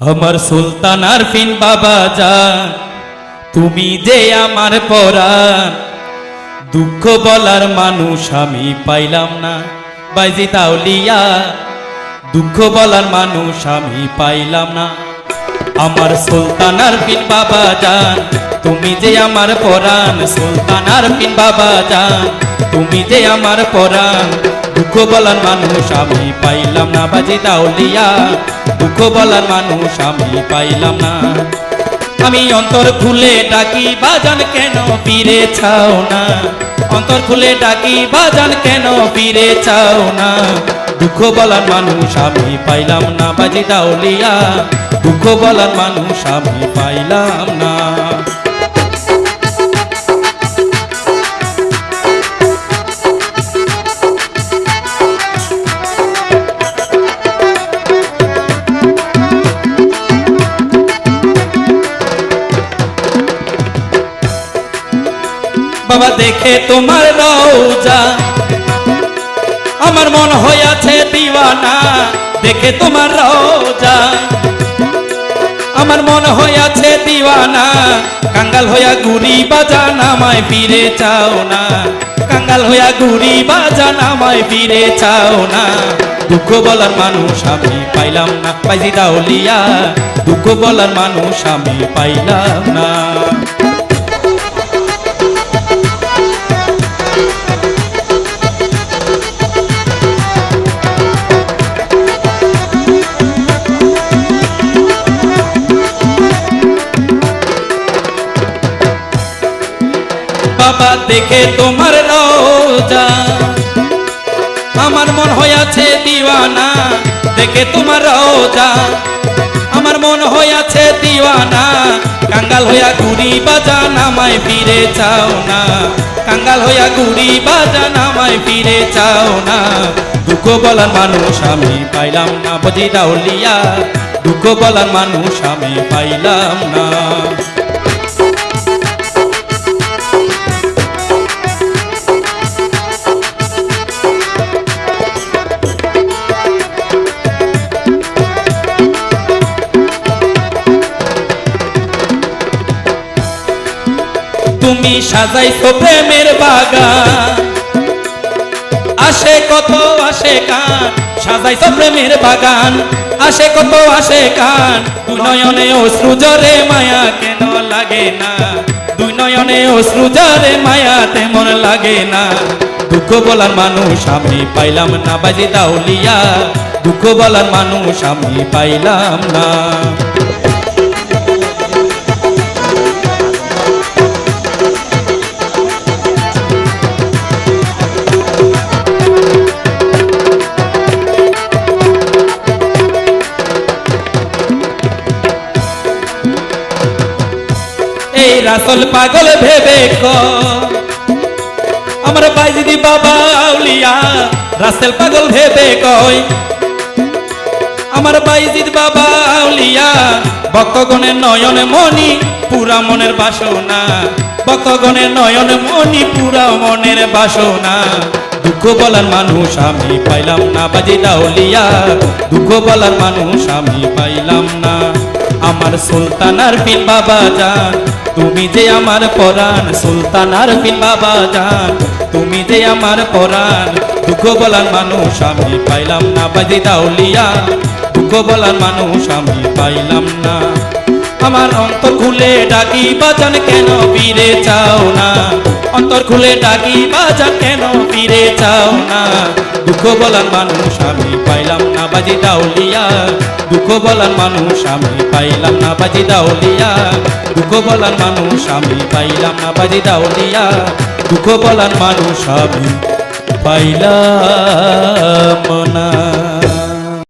আমার সুলতান আরফিন বাবা যান। তুমি যে আমার পরাণ। দুঃখ বলার মানুষ আমি পাইলাম না। বাইজি তাউলিয়া দুঃখ বলার মানুষ আমি পাইলাম না। আমার সুলতান আরফিন বাবা যান। তুমি যে আমার পরাণ সুলতান আরফিন বাবা যান। তুমি যে আমার পরাণ। বলার মানুষ, আমি পাইলাম না বাজি দাউলিয়া দুঃখ বলার মানুষ, আমি পাইলাম না। আমি অন্তর খুলে ডাকি, বাজান কেন ফিরে চাও না? অন্তর খুলে ডাকি, বাজান কেন ফিরে চাও না? দুঃখ বলার মানুষ, আমি পাইলাম না বাজি দাউলিয়া দুঃখ বলার মানুষ, আমি পাইলাম না। দেখে তোমার রওজা। আমার মন হইয়াছে দিওয়ানা, দেখে তোমার রওজা। আমার মন হইয়াছে দিওয়ানা, কাঙ্গাল হইয়া গুড়ি বাজান আমায় ফিরে চাও না। কাঙ্গাল হইয়া গুড়ি বাজান আমায় ফিরে চাও না। দুঃখ বলার মানুষ আমি পাইলাম না পাইজি দাউলিয়া দুঃখ বলার মানুষ আমি পাইলাম না। বাবা দেখে তোমার রোজা আমার মন হইয়াছে দিওয়ানা, দেখে তোমার রোজা আমার মন হইয়াছে দিওয়ানা, কাঙ্গাল হইয়া ঘুরি বাজান আমায় ফিরে চাও না। কাঙ্গাল হইয়া ঘুরি বাজান আমায় ফিরে চাও না। দুঃখ বলার মানুষ আমি পাইলাম না, বুঝি দাউলিয়া। দুঃখ বলার মানুষ আমি পাইলাম না। তুমি সাজাইছো প্রেমের বাগান। আসে কত, আসে কান, সাজাইছো প্রেমের বাগান। আসে কত, আসে কান, দুই নয়নে অশ্রু জরে মায়া কেন লাগে না? দুই নয়নে অশ্রু জরে মায়া তেমন লাগে না। দুঃখ বলার মানুষ আমি পাইলাম না, বাজি দাউলিয়া। দুঃখ বলার মানুষ আমি পাইলাম না। রাসল পাগল ভেবে আমার বাইজিদি বাবা আউলিয়া রাসেল পাগল ভেবে কয় আমার বাইজিদ বাবা আউলিয়া ভক্তগণের নয়ন মনি পুরা মনের বাসনা। ভক্তগণের নয়ন মনি পুরা মনের বাসনা। দুঃখ বলার মানুষ আমি পাইলাম না বাজি দাউলিয়া দুঃখ বলার মানুষ আমি পাইলাম না। আমার সুলতান আরফিন বাবা যান তুমি যে আমার পরাণ সুলতান আরফিন বাবা যান তুমি যে আমার পরাণ, দুঃখ বলার মানুষ আমি পাইলাম না, বাজি দাউলিয়া দুঃখ বলার মানুষ আমি পাইলাম না। আমার অন্তর খুলে ডাকি, বাজান কেন ফিরে চাও না? অন্তর খুলে ডাকি, বাজান কেন ফিরে চাও না? দুঃখ বলার মানুষ আমি পাইলাম বাজি দাউলিয়া দুঃখ বলার মানুষ আমি পাইলাম না বাজি দাউলিয়া দুঃখ বলার মানুষ আমি পাইলাম না বাজি দাউলিয়া দুঃখ বলার মানুষ আমি পাইলাম না।